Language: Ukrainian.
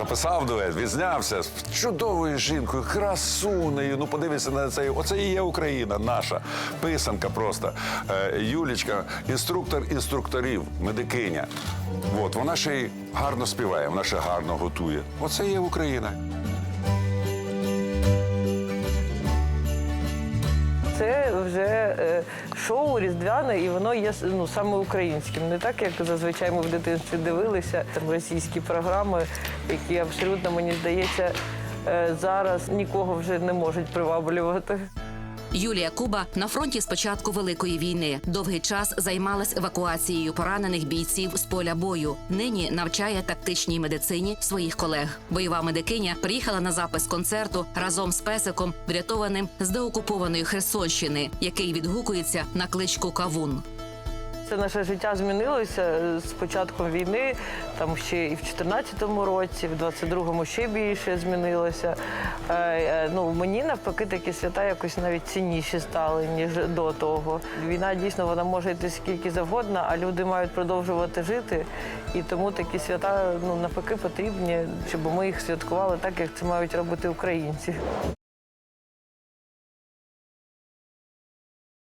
записав дует, відзнявся з чудовою жінкою, красунею. Ну подивися на це. Оце і є Україна, наша писанка просто. Е, Юлічка, інструктор інструкторів, медикиня. От, вона ще й гарно співає, вона ще гарно готує. Оце є Україна. Це вже е, шоу різдвяне, і воно є ну, саме українським. Не так, як зазвичай ми в дитинстві дивилися там російські програми, які абсолютно, мені здається, е, зараз нікого вже не можуть приваблювати. Юлія Куба на фронті з початку великої війни довгий час займалась евакуацією поранених бійців з поля бою. Нині навчає тактичній медицині своїх колег. Бойова медикиня приїхала на запис концерту разом з песиком, врятованим з деокупованої Херсонщини, який відгукується на кличку Кавун. Це наше життя змінилося е, з початком війни, там ще і в 14-му році, в 22-му ще більше змінилося. Е, е, Ну, мені навпаки такі свята якось навіть цінніші стали, ніж до того. Війна дійсно вона може йти скільки завгодно, а люди мають продовжувати жити. І тому такі свята ну навпаки потрібні, щоб ми їх святкували так, як це мають робити українці.